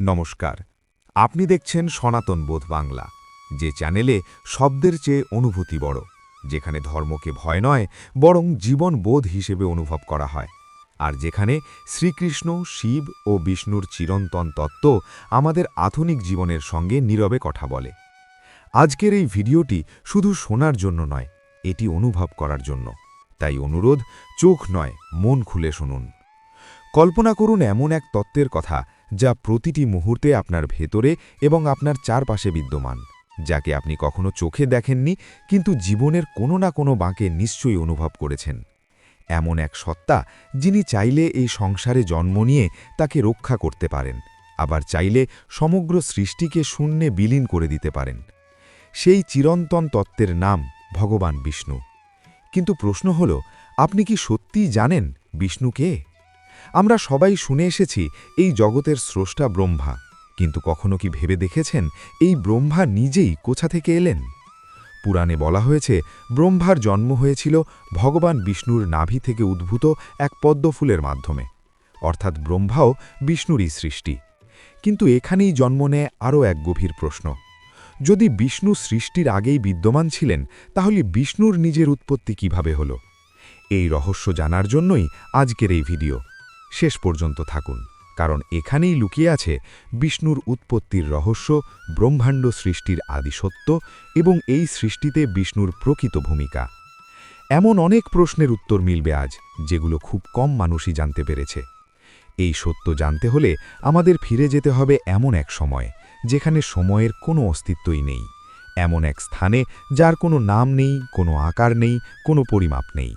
নমস্কার। আপনি দেখছেন সনাতন বোধ বাংলা, যে চ্যানেলে শব্দের চেয়ে অনুভূতি বড়, যেখানে ধর্মকে ভয় নয়, বরং জীবন বোধ হিসেবে অনুভব করা হয়। আর যেখানে শ্রীকৃষ্ণ, শিব ও বিষ্ণুর চিরন্তন তত্ত্ব আমাদের আধুনিক জীবনের সঙ্গে নীরবে কথা বলে। আজকের এই ভিডিওটি শুধু শোনার জন্য নয়, এটি অনুভব করার জন্য। তাই অনুরোধ, চোখ নয়, মন খুলে শুনুন। কল্পনা করুন এমন এক তত্ত্বের কথা যা প্রতিটি মুহূর্তে আপনার ভেতরে এবং আপনার চারপাশে বিদ্যমান, যাকে আপনি কখনো চোখে দেখেননি, কিন্তু জীবনের কোনো না কোনো বাঁকে নিশ্চয়ই অনুভব করেছেন। এমন এক সত্তা, যিনি চাইলে এই সংসারে জন্ম নিয়ে তাকে রক্ষা করতে পারেন, আবার চাইলে সমগ্র সৃষ্টিকে শূন্যে বিলীন করে দিতে পারেন। সেই চিরন্তন তত্ত্বের নাম ভগবান বিষ্ণু। কিন্তু প্রশ্ন হল, আপনি কি সত্যিই জানেন বিষ্ণু কে? আমরা সবাই শুনে এসেছি এই জগতের স্রষ্টা ব্রহ্মা। কিন্তু কখনো কি ভেবে দেখেছেন এই ব্রহ্মা নিজেই কোথা থেকে এলেন? পুরাণে বলা হয়েছে, ব্রহ্মার জন্ম হয়েছিল ভগবান বিষ্ণুর নাভি থেকে উদ্ভূত এক পদ্মফুলের মাধ্যমে। অর্থাৎ ব্রহ্মাও বিষ্ণুরই সৃষ্টি। কিন্তু এখানেই জন্ম নেয় আরও এক গভীর প্রশ্ন। যদি বিষ্ণু সৃষ্টির আগেই বিদ্যমান ছিলেন, তাহলে বিষ্ণুর নিজের উৎপত্তি কীভাবে হল? এই রহস্য জানার জন্যই আজকের এই ভিডিও। শেষ পর্যন্ত থাকুন, কারণ এখানেই লুকিয়ে আছে বিষ্ণুর উৎপত্তির রহস্য, ব্রহ্মাণ্ড সৃষ্টির আদিসত্য এবং এই সৃষ্টিতে বিষ্ণুর প্রকৃত ভূমিকা। এমন অনেক প্রশ্নের উত্তর মিলবে আজ, যেগুলো খুব কম মানুষই জানতে পেরেছে। এই সত্য জানতে হলে আমাদের ফিরে যেতে হবে এমন এক সময়, যেখানে সময়ের কোনো অস্তিত্বই নেই। এমন এক স্থানে যার কোনো নাম নেই, কোনো আকার নেই, কোনো পরিমাপ নেই।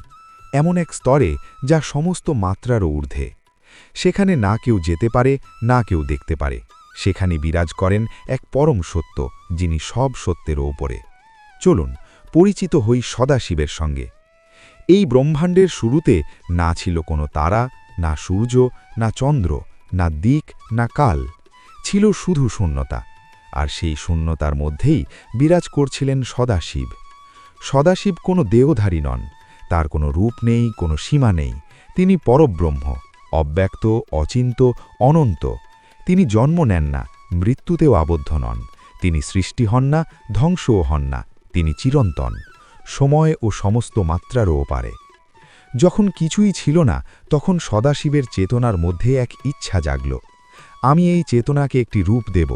এমন এক স্তরে যা সমস্ত মাত্রারও ঊর্ধ্বে। সেখানে না কেউ যেতে পারে, না কেউ দেখতে পারে। সেখানে বিরাজ করেন এক পরম সত্য, যিনি সব সত্যের ওপরে। চলুন, পরিচিত হই সদাশিবের সঙ্গে। এই ব্রহ্মাণ্ডের শুরুতে না ছিল কোনো তারা, না সূর্য, না চন্দ্র, না দিক, না কাল। ছিল শুধু শূন্যতা। আর সেই শূন্যতার মধ্যেই বিরাজ করছিলেন সদাশিব। সদাশিব কোনো দেহধারী নন, তার কোনো রূপ নেই, কোনো সীমা নেই। তিনি পরব্রহ্ম। অব্যক্ত, অচিন্ত, অনন্ত। তিনি জন্ম নেন না, মৃত্যুতেও আবদ্ধ নন। তিনি সৃষ্টি হন না, ধ্বংসও হন না, তিনি চিরন্তন। সময় ও সমস্ত মাত্রারও পারে যখন কিছুই ছিল না, তখন সদাশিবের চেতনার মধ্যে এক ইচ্ছা জাগল। আমি এই চেতনাকে একটি রূপ দেব,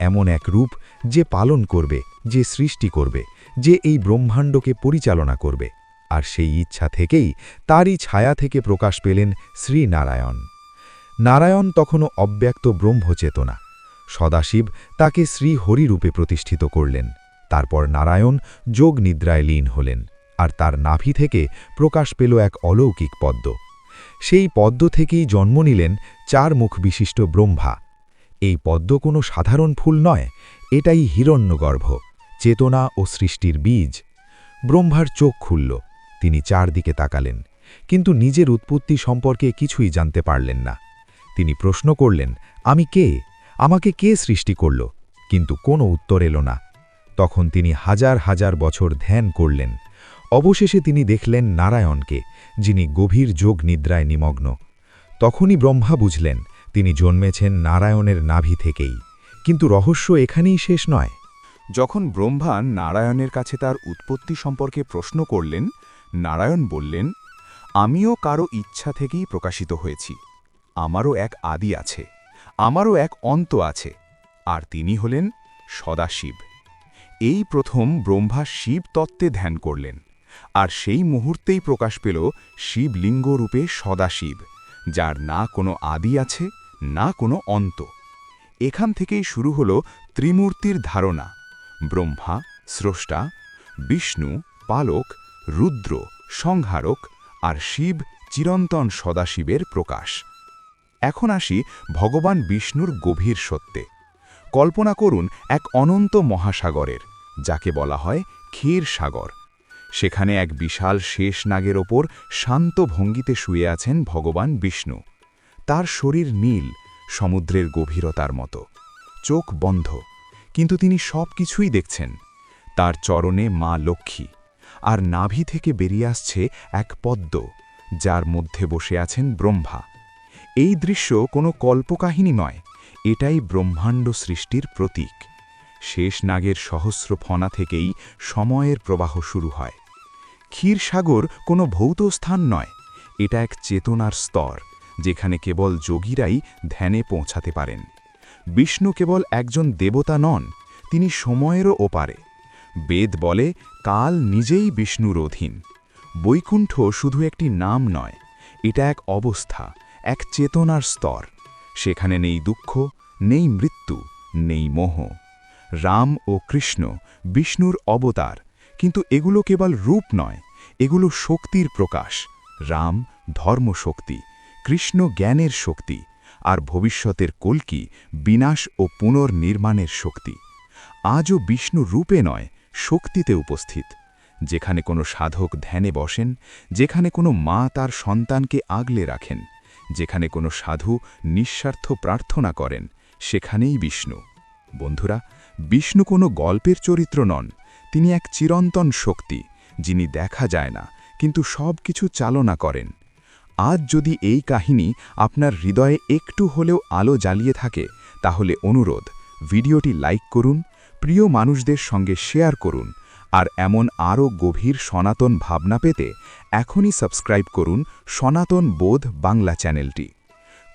এমন এক রূপ যে পালন করবে, যে সৃষ্টি করবে, যে এই ব্রহ্মাণ্ডকে পরিচালনা করবে। আর সেই ইচ্ছা থেকেই তারই ছায়া থেকে প্রকাশ পেলেন শ্রীনারায়ণ। নারায়ণ তখনও অব্যক্ত ব্রহ্মচেতনা। সদাশিব তাকে শ্রী হরিরূপে প্রতিষ্ঠিত করলেন। তারপর নারায়ণ যোগ নিদ্রায় লীন হলেন আর তার নাভি থেকে প্রকাশ পেল এক অলৌকিক পদ্ম। সেই পদ্ম থেকেই জন্ম নিলেন চার মুখ বিশিষ্ট ব্রহ্মা। এই পদ্ম কোনো সাধারণ ফুল নয়, এটাই হিরণ্যগর্ভ, চেতনা ও সৃষ্টির বীজ। ব্রহ্মার চোখ খুলল। তিনি চারদিকে তাকালেন, কিন্তু নিজের উৎপত্তি সম্পর্কে কিছুই জানতে পারলেন না। তিনি প্রশ্ন করলেন, আমি কে? আমাকে কে সৃষ্টি করল? কিন্তু কোনো উত্তর এলো না। তখন তিনি হাজার হাজার বছর ধ্যান করলেন। অবশেষে তিনি দেখলেন নারায়ণকে, যিনি গভীর যোগ নিদ্রায় নিমগ্ন। তখনই ব্রহ্মা বুঝলেন, তিনি জন্মেছেন নারায়ণের নাভি থেকেই। কিন্তু রহস্য এখানেই শেষ নয়। যখন ব্রহ্মা নারায়ণের কাছে তার উৎপত্তি সম্পর্কে প্রশ্ন করলেন নারায়ণ বললেন, আমিও কারও ইচ্ছা থেকেই প্রকাশিত হয়েছি। আমারও এক আদি আছে, আমারও এক অন্ত আছে। আর তিনি হলেন সদাশিব। এই প্রথম ব্রহ্মা শিব তত্ত্বে ধ্যান করলেন, আর সেই মুহূর্তেই প্রকাশ পেল শিবলিঙ্গ রূপে সদাশিব, যার না কোনো আদি আছে, না কোনো অন্ত। এখান থেকেই শুরু হল ত্রিমূর্তির ধারণা। ব্রহ্মা, স্রষ্টা, বিষ্ণু, পালক রুদ্র, সংহারক আর শিব চিরন্তন সদাশিবের প্রকাশ। এখন আসি ভগবান বিষ্ণুর গভীর সত্যে। কল্পনা করুন এক অনন্ত মহাসাগরের, যাকে বলা হয় ক্ষীর সাগর। সেখানে এক বিশাল শেষ নাগের ওপর শান্ত ভঙ্গিতে শুয়ে আছেন ভগবান বিষ্ণু। তার শরীর নীল, সমুদ্রের গভীরতার মতো। চোখ বন্ধ, কিন্তু তিনি সব কিছুই দেখছেন। তার চরণে মা লক্ষ্মী। আর নাভি থেকে বেরিয়ে আসছে এক পদ্ম, যার মধ্যে বসে আছেন ব্রহ্মা। এই দৃশ্য কোনো কল্পকাহিনী নয়, এটাই ব্রহ্মাণ্ড সৃষ্টির প্রতীক। শেষ নাগের সহস্র ফনা থেকেই সময়ের প্রবাহ শুরু হয়। ক্ষীরসাগর কোনো ভৌত স্থান নয়, এটা এক চেতনার স্তর, যেখানে কেবল যোগীরাই ধ্যানে পৌঁছাতে পারেন। বিষ্ণু কেবল একজন দেবতা নন, তিনি সময়েরও ওপারে। বেদ বলে, কাল নিজেই বিষ্ণুর অধীন বৈকুণ্ঠ শুধু একটি নাম নয়, এটা এক অবস্থা, এক চেতনার স্তর। সেখানে নেই দুঃখ, নেই মৃত্যু, নেই মোহ। রাম ও কৃষ্ণ বিষ্ণুর অবতার, কিন্তু এগুলো কেবল রূপ নয়, এগুলো শক্তির প্রকাশ। রাম ধর্মশক্তি, কৃষ্ণ জ্ঞানের শক্তি, আর ভবিষ্যতের কল্কি বিনাশ ও পুনর্নির্মাণের শক্তি। আজও বিষ্ণু রূপে নয় শক্তিতে উপস্থিত, যেখানে কোনো সাধক ধ্যানে বসেন, যেখানে কোনো মা তার সন্তানকে আগলে রাখেন, যেখানে কোনো সাধু নিঃস্বার্থ প্রার্থনা করেন, সেখানেই বিষ্ণু। বন্ধুরা, বিষ্ণু কোনো গল্পের চরিত্র নন, তিনি এক চিরন্তন শক্তি, যিনি দেখা যায় না, কিন্তু সব কিছু চালনা করেন। আজ যদি এই কাহিনী আপনার হৃদয়ে একটু হলেও আলো জ্বালিয়ে থাকে, তাহলে অনুরোধ, ভিডিওটি লাইক করুন প্রিয় মানুষদের সঙ্গে শেয়ার করুন আর এমন আরও গভীর সনাতন ভাবনা পেতে এখনই সাবস্ক্রাইব করুন সনাতন বোধ বাংলা চ্যানেলটি।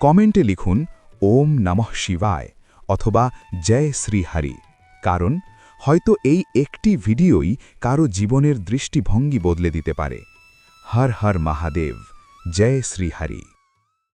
কমেন্টে লিখুন, ওম নমঃ শিবায় অথবা, জয় শ্রীহরি কারণ হয়তো এই একটি ভিডিওই কারও জীবনের দৃষ্টিভঙ্গি বদলে দিতে পারে। হর হর মহাদেব, জয় শ্রীহরি